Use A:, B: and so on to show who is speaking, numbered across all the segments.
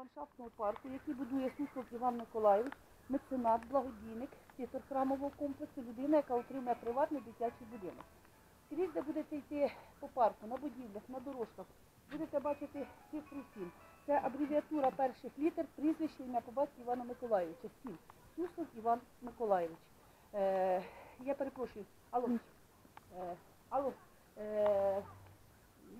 A: ландшафтного парку, який будує Суслов Іван Миколайович, меценат, благодійник, титр храмового комплексу, людина, яка отримує приватний дитячий будинок. Скрізь, де будете йти по парку, на будівлях, на дорожках, будете бачити цифру 7. Це абревіатура перших літер, прізвище ім'я по батьку Івана Миколайовича. 7. Суслов Іван Миколайович. Е, я перепрошую, алло. Е, алло. Е,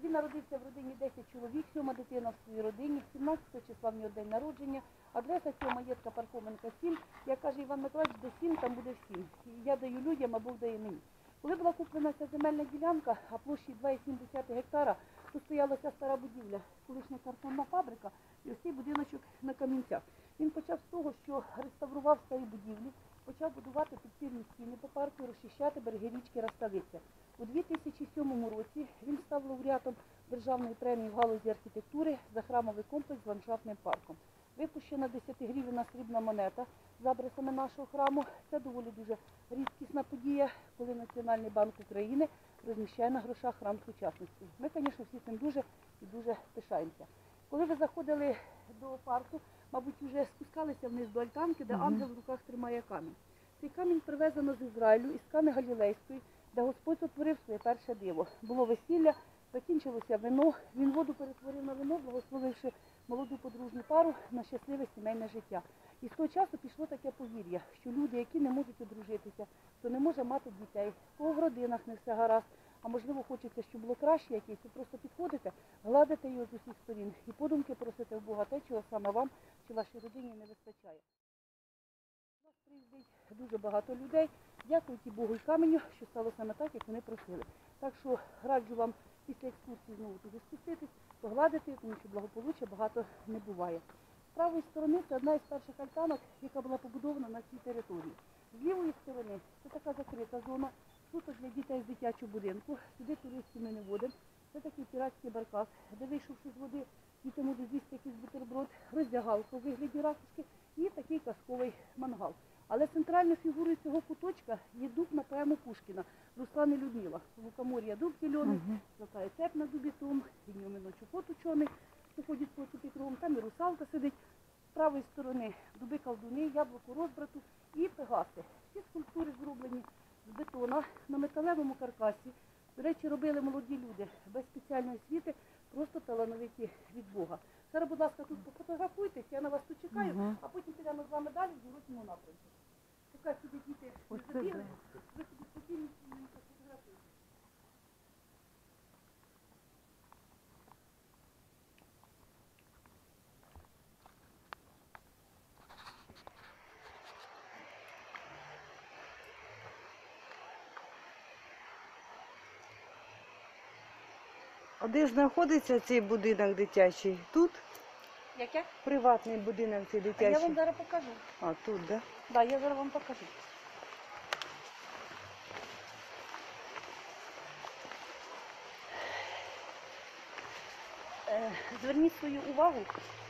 A: він народився в родині 10 чоловік, сьома дитина в своїй родині, 17 числа в нього день народження, адреса цього маєтка Пархоменка 7. Як каже Іван Миколаївич, де 7, там буде 7. Я даю людям, а Бог дає мені. Коли була куплена ця земельна ділянка, а площі 2,7 гектара, то стояла ця стара будівля, колишня картонна фабрика, і ось цей будиночок на камінцях. Він почав з того, що реставрував старі будівлі, почав будувати підпірні стіни по парку, розчищати береги річки Раставиця. У 2007 році він став лауреатом державної премії в галузі архітектури за храмовий комплекс з ландшафтним парком. Випущена 10 гривна срібна монета з адресами нашого храму. Це доволі дуже рідкісна подія, коли Національний банк України розміщає на грошах храм сучасності. Ми, звісно, всі цим дуже і дуже пишаємося. Коли ви заходили до парку, мабуть, вже спускалися вниз до альтанки, де ангел в руках тримає камінь. Цей камінь привезено з Ізраїлю, із Кани Галілейської, де Господь утворив своє перше диво. Було весілля, закінчилося вино. Він воду перетворив на вино, благословивши молоду подружню пару на щасливе сімейне життя. І з того часу пішло таке повір'я, що люди, які не можуть одружитися, хто не може мати дітей, кого в родинах не все гаразд, а можливо хочеться, щоб було краще якесь, ви просто підходите, гладите його з усіх сторін і подумки просите в Бога те, чого саме вам чи вашій родині не вистачає. У нас приїздить дуже багато людей. Дякуйте Богу і каменю, що стало саме так, як вони просили. Так що раджу вам після екскурсії знову туди спуститись, погладити, тому що благополуччя багато не буває. З правої сторони це одна із перших альтанок, яка була побудована на цій території. З лівої сторони це така закрита зона, суто для дітей з дитячого будинку. Сюди туристів ми не водимо. Це такий піратський баркас, де вийшовши з води, діти можуть з'їсти якийсь бутерброд, роздягалка у вигляді ракушки і такий казковий мангал. Але центральною фігурою цього куточка є дуб на поему Пушкіна Руслан і Людмила. Лукомор'я дуб зелений,
B: Мгм.
A: золотая цеп на дубі том, від нього ночі кот учений, що ходить по кругом, там і русалка сидить. З правої сторони дуби колдуни, яблуко розбрату і пегаси. Всі скульптури зроблені з бетона на металевому каркасі. До речі, робили молоді люди без спеціальної освіти, просто талановиті від Бога. Зараз, будь ласка, тут пофотографуйтесь, я на вас тут чекаю,
B: Мгм.
A: а потім підемо з вами далі в зворотньому напрямку. Діти не забігли, ви собі спокійно.
B: А де знаходиться цей будинок дитячий? Тут
A: Як як?
B: приватний будинок цей
A: А я вам зараз покажу.
B: А тут, да?
A: Да, я зараз вам покажу. Е, Зверніть свою увагу,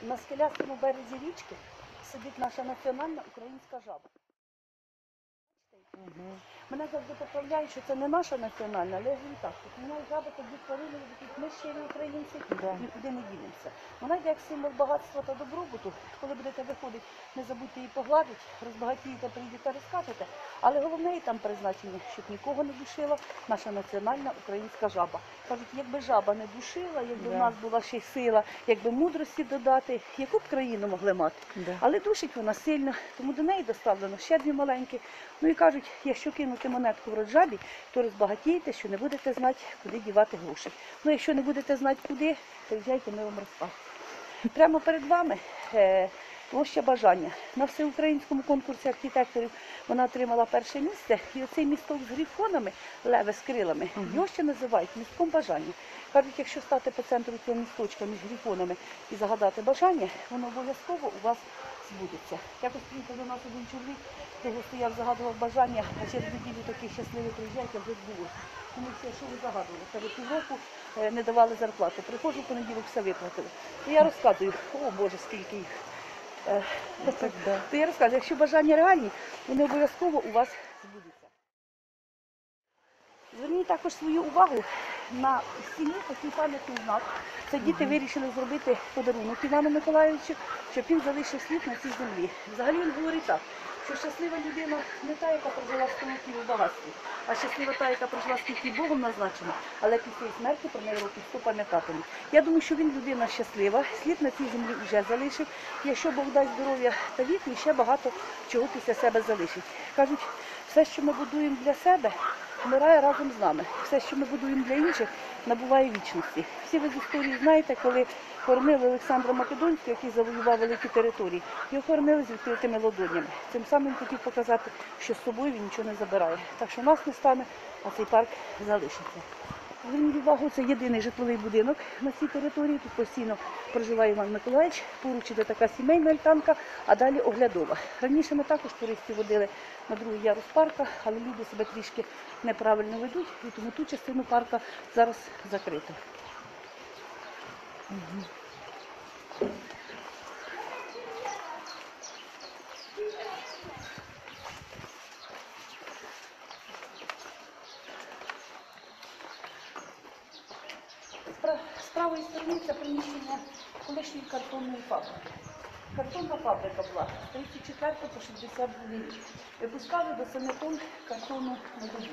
A: на скелястому березі річки сидить наша національна українська жаба.
B: Угу.
A: Мене завжди поправляють, що це не наша національна, але я говорю так, от мене жаби тоді творили, ми щирі українці, нікуди не дінемося. Вона йде як символ багатства та добробуту. Коли будете виходити, не забудьте її погладити, розбагатієте, прийдете, розкажете. Але головне і там призначення, щоб нікого не душила наша національна українська жаба. Кажуть, якби жаба не душила, якби в нас була ще й сила, якби мудрості додати, яку б країну могли мати. Але душить вона сильно, тому до неї доставлено ще дві маленькі. Ну і кажуть, якщо кинути монетку в рот жабі, то розбагатієте, що не будете знати, куди дівати гроші. Ну якщо не будете знати куди, приїжджайте, ми вам розкажемо. Прямо перед вами е, площа бажання. На всеукраїнському конкурсі архітекторів вона отримала перше місце. І оцей місток з грифонами, леви з крилами, його ще називають містком бажання. Кажуть, якщо стати по центру цього місточка між грифонами і загадати бажання, воно обов'язково у вас збудеться. Якось приїхав до нас один чоловік, того стояв, загадував бажання, а через неділю такий щасливий приїжджають, вже збулося. Тому все, що ви загадували? Каже, півроку е, не давали зарплати. Приходжу в понеділок, все виплатили. То я розказую, о Боже, скільки їх. Е,
B: Так, да.
A: То я розказую, якщо бажання реальні, вони обов'язково у вас збудуться. Зверніть також свою увагу на стіні такий пам'ятний знак. Це діти вирішили зробити подарунок Івану Миколаївичу, щоб він залишив слід на цій землі. Взагалі він говорить так, що щаслива людина не та, яка прожила 100 років у багатстві, а щаслива та, яка прожила скільки Богом назначена, але після смерті про неї років 100 пам'ятатиме. Я думаю, що він людина щаслива, слід на цій землі вже залишив. Якщо Бог дасть здоров'я та вік, і ще багато чого після себе залишить. Кажуть, все, що ми будуємо для себе, вмирає разом з нами. Все, що ми будуємо для інших, набуває вічності. Всі ви з історії знаєте, коли хоронили Олександра Македонського, який завоював великі території, його хоронили з відкритими ладонями. Цим самим хотів показати, що з собою він нічого не забирає. Так що нас не стане, а цей парк залишиться. Зверніть увагу, це єдиний житловий будинок на цій території. Тут постійно проживає Іван Миколаївич, поруч іде така сімейна альтанка, а далі оглядова. Раніше ми також туристів водили на другий ярус парка, але люди себе трішки неправильно ведуть, і тому ту частину парка зараз закрито. З З правої сторони це приміщення колишньої картонної фабрики. Картонна фабрика була з 34 по 62 рік. Випускали до 7 тонн картону на добу.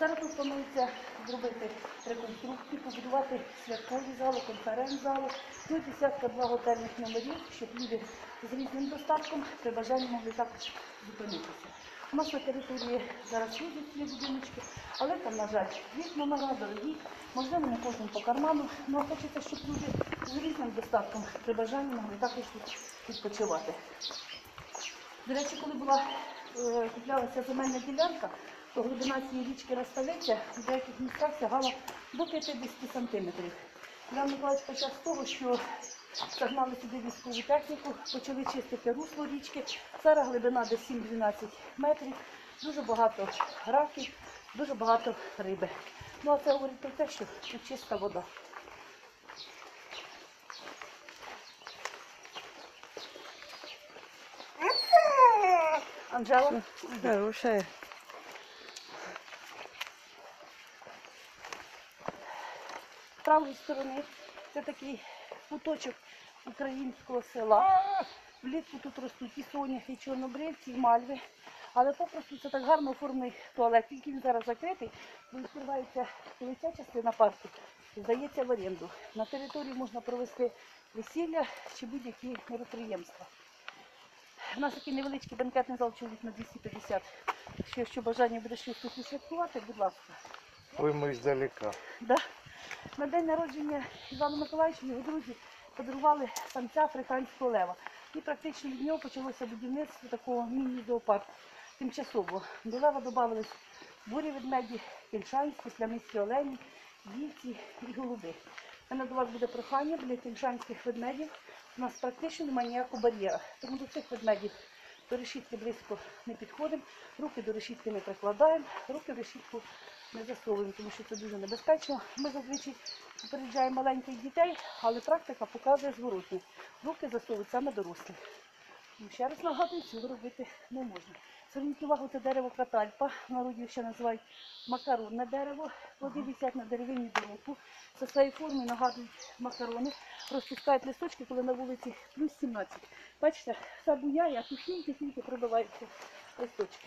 A: Зараз тут планується зробити реконструкцію, побудувати святкові зали, конференц-зали, ну і десятка два готельних номерів, щоб люди з різним достатком при бажанні могли також зупинитися. У нас на території зараз є ці будиночки, але там, на жаль, вік номера дорогі, можливо, не кожним по карману. Ну, а хочеться, щоб люди з різним достатком при бажанні могли також відпочивати. До речі, коли була е, куплялася земельна ділянка, то глибина цієї річки Роставиця в деяких місцях сягала до 50 сантиметрів. Іван Миколаївич почав з того, що загнали сюди військову техніку, почали чистити русло річки. Зараз глибина десь 7-12 метрів, дуже багато раків, дуже багато риби. Ну а це говорить про те, що тут чиста вода. Анжела?
B: Хорошая.
A: Правої сторони це такий куточок українського села. Влітку тут ростуть і соняхи, і чорнобривці, і мальви. Але попросту це так гарно оформлений туалет. Тільки він зараз закритий, бо відкривається ця частина парку і здається в оренду. На території можна провести весілля чи будь-які мероприємства. У нас такий невеличкий бенкетний зал чоловік на 250. Якщо, бажання буде щось тут відсвяткувати, будь ласка.
C: Ой, мы издалека.
A: Да. На день народження Івану Миколаївичу його друзі подарували самця африканського лева. І практично від нього почалося будівництво такого міні-зоопарку тимчасово. До лева додавались бурі ведмеді, кіншанські, плямисті олені, вівці і голуби. У мене до вас буде прохання для кіншанських ведмедів. У нас практично немає ніякого бар'єра. Тому до цих ведмедів до решітки близько не підходимо, руки до решітки не прикладаємо, руки в решітку не засовуємо, тому що це дуже небезпечно. Ми зазвичай попереджаємо маленьких дітей, але практика показує зворотне. Руки засовують саме дорослі. Ну, Ще раз нагадую, цього робити не можна. Зверніть увагу, це дерево катальпа, в народі ще називають макаронне дерево. Плоди висять на деревині дорогу. Це своєю формою нагадують макарони. Розпускають листочки, коли на вулиці плюс 17. Бачите, все буяє, а тихенько-тихенько пробиваються листочки.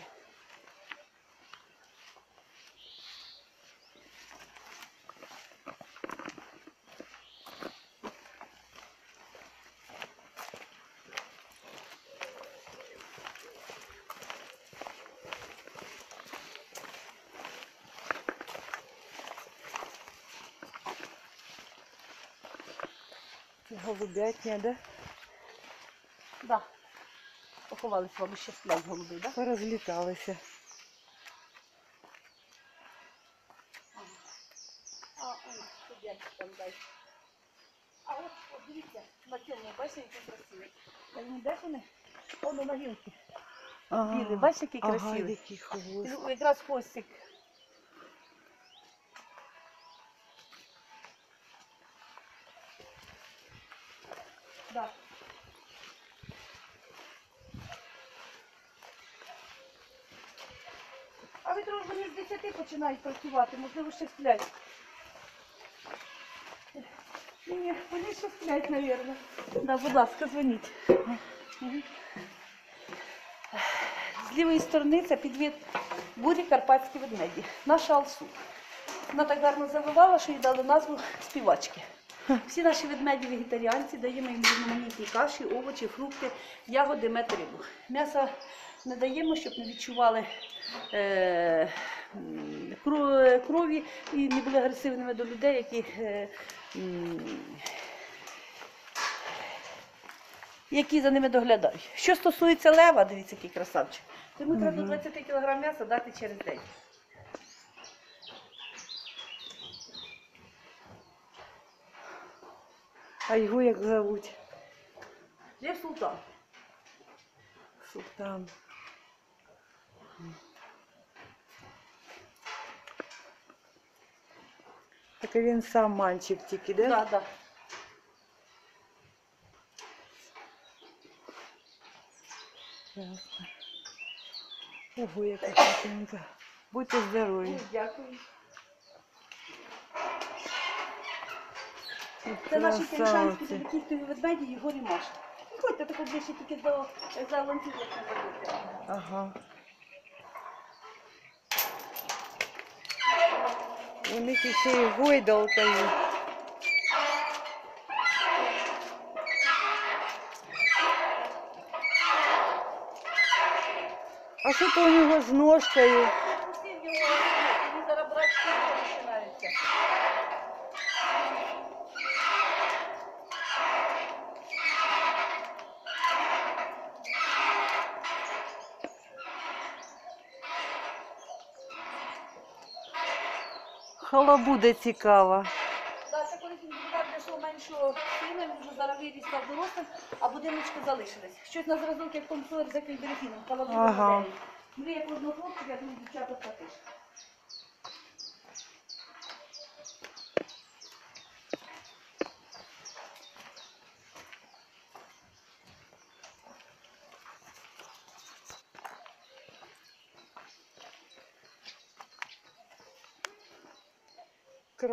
B: Голубятня, да?
A: Да. Поховались вам ще сплять голуби, да?
B: Порозліталися.
A: А, ой, студент там дай. А от, от дивіться, на цьому, бачите, який красивий. Я не де вони? Воно на гілки. Білий, бачите, який
B: ага,
A: красивий.
B: який хвост.
A: Якраз хвостик. Починають працювати, можливо, ще сплять. Ні, вони ще сплять, мабуть. Да, будь ласка, дзвоніть. З лівої сторони це підвід бурі карпатські ведмеді. Наша Алсу. Вона так гарно завивала, що їй дали назву співачки. Всі наші ведмеді вегетаріанці, даємо їм різноманітні каші, овочі, фрукти, ягоди, мед, рибу. М'яса не даємо, щоб не відчували е, крові і не були агресивними до людей, які, е, які за ними доглядають. Що стосується лева, дивіться, який красавчик, то йому треба до 20 кг м'яса дати через день.
B: А його як зовуть?
A: Лев Султан.
B: Султан. Так він сам мальчик тільки, да?
A: Да, да.
B: Ясно. Ого, яка красивенька. Будьте здорові.
A: Дякую. Це наші
B: Красавці.
A: дебетівкові ведмеді Єгор і Маша. Ходьте тако ближче тільки до за ланцюг, як не.
B: Ага. У них ще й гойдалка є. А що то у нього з ножкою?
A: Пустив його, він зараз брати шкіру починається.
B: Халабуда цікава.
A: Да, це коли він буде знайшов меншого сина, він вже зараз виріс став дорослим, а будиночки залишились. Щось на зразок, як консолер за кільберефіном, калабуда
B: Ага.
A: моделі. Ну, як одного хлопця, я думаю, дівчата також.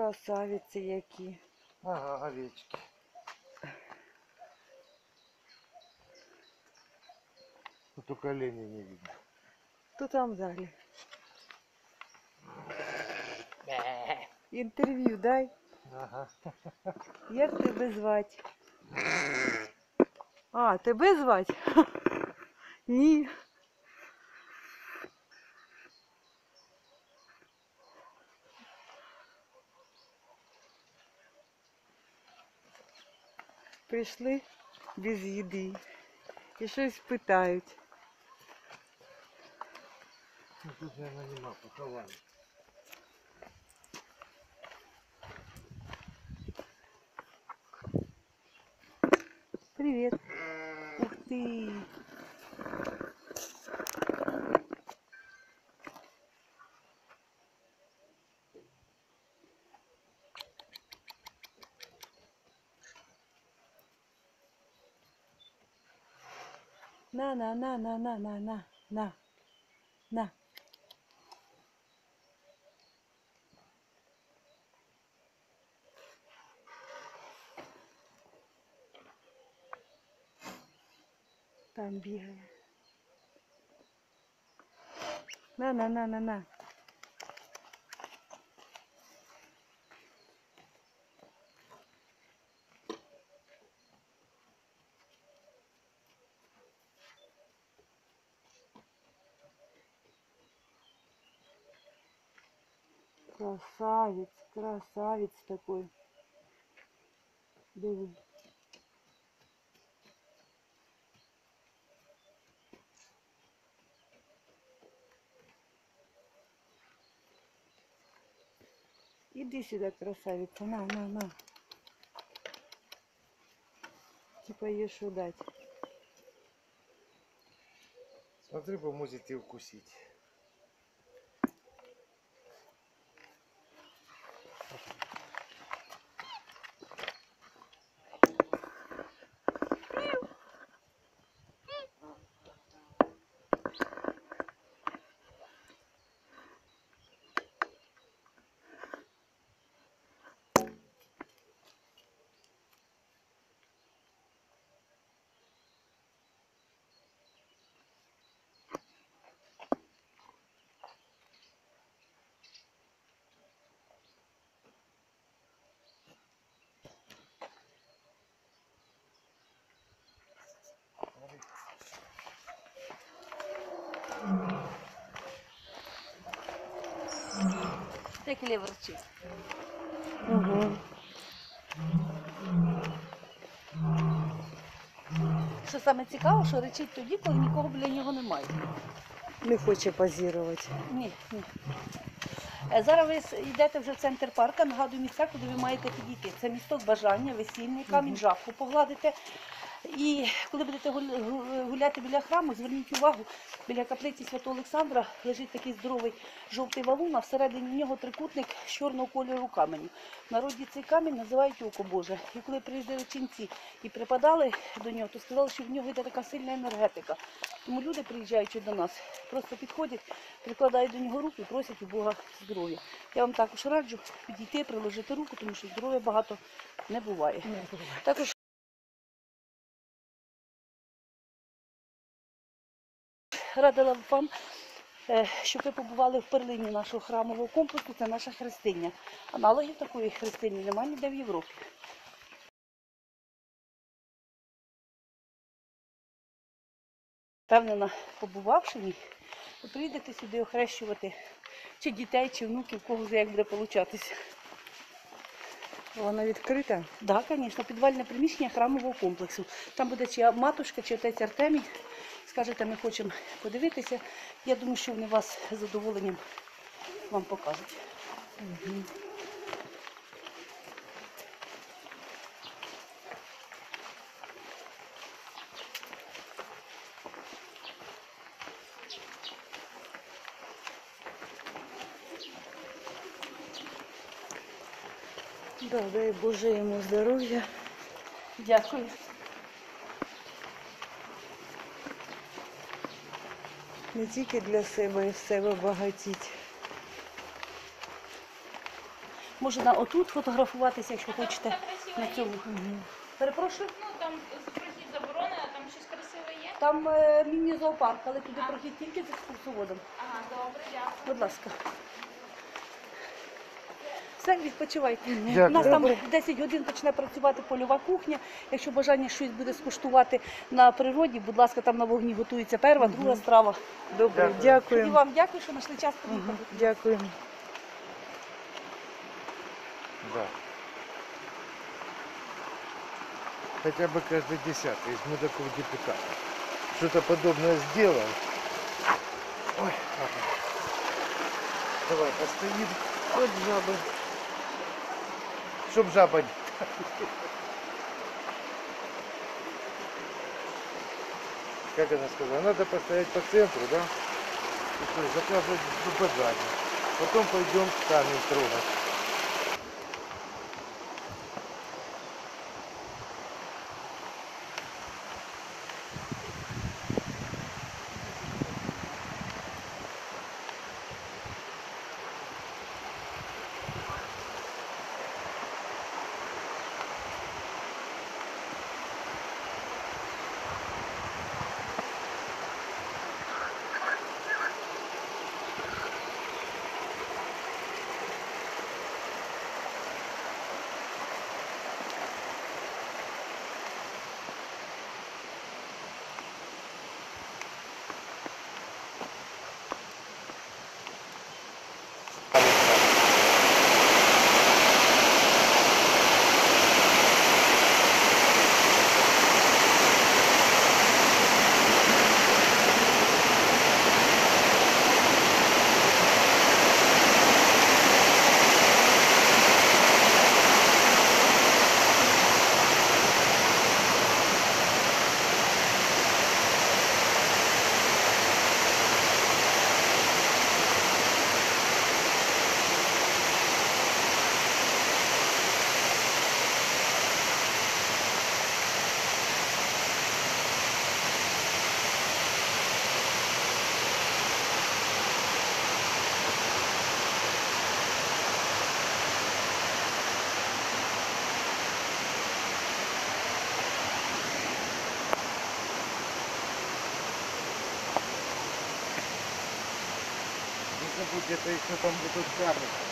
B: Красавиці які.
C: Ага, овечки. Только оленей не видно.
B: Хто там далі? Інтерв'ю дай.
C: Ага.
B: Як тебе звати? А, тебе звати? Ні. Прийшли без їди і щось питають.
C: Ну, тут, наверное, нема поховали.
B: Привіт. Ух ти. На, на, на, на, на, на, на, на, на. Там бігає. На, на, на, на, Красавец, красавец такой. Диви. Иди сюда, красавица, на, на, на. Типа ешь удать.
C: Смотри, поможет и укусить.
A: Як ліверчик.
B: Угу.
A: Що саме цікаво, що речить тоді, коли нікого біля нього немає.
B: Не хоче позірувати.
A: Ні, ні. Е, Зараз ви йдете вже в центр парка, нагадую місця, куди ви маєте підійти. Це місток бажання, весільний камінь, жабку погладите. І коли будете гуляти біля храму, зверніть увагу, біля каплиці Святого Олександра лежить такий здоровий жовтий валун, а всередині нього трикутник з чорного кольору каменю. В народі цей камінь називають око Боже. І коли приїздили ченці і припадали до нього, то сказали, що в нього йде така сильна енергетика. Тому люди, приїжджаючи до нас, просто підходять, прикладають до нього руку і просять у Бога здоров'я. Я вам також раджу підійти, приложити руку, тому що здоров'я багато не буває. Також радила б вам, е, щоб ви побували в перлині нашого храмового комплексу, це наша хрестиня. Аналогів такої хрестині немає ніде в Європі. Впевнена, побувавши в ній, ви прийдете сюди охрещувати чи дітей, чи внуків, кого вже як буде получатися.
B: Вона відкрита.
A: Так, да, звісно, підвальне приміщення храмового комплексу. Там буде чи матушка, чи отець Артемій. Скажете, ми хочемо подивитися. Я думаю, що вони вас з задоволенням вам покажуть.
B: Да, дай Боже йому здоров'я.
A: Дякую.
B: Не тільки для себе і в себе багатіть.
A: Можна отут фотографуватися, якщо хочете.
D: Там
A: На цьому. Угу. Перепрошую.
D: Ну там прохід заборонено, а там щось красиве є.
A: Там е, міні-зоопарк, але туди прохід тільки з екскурсоводом.
D: Ага, добре, дякую.
A: Будь ласка. Все, відпочивайте. У
C: Дякую.
A: нас там
B: Добре.
A: в 10 годин почне працювати польова кухня. Якщо бажання щось буде скуштувати на природі, будь ласка, там на вогні готується перша, друга страва.
B: Добре,
C: Дякую.
A: І
B: дякуємо.
A: вам дякую, що знайшли час приїхати.
B: Мгм, Дякуємо.
C: Да. Хотя бы каждый десятый из мудаков депутатов. Что-то подобное сделал. Ой, ага. Давай, постоим.
B: От жаби.
C: Чтоб жаба... не- Как она сказала? Надо постоять по центру, да? И что, заказывать в базаре. Потом пойдем камень трогать. Забудь, это еще там будут.
A: Додому.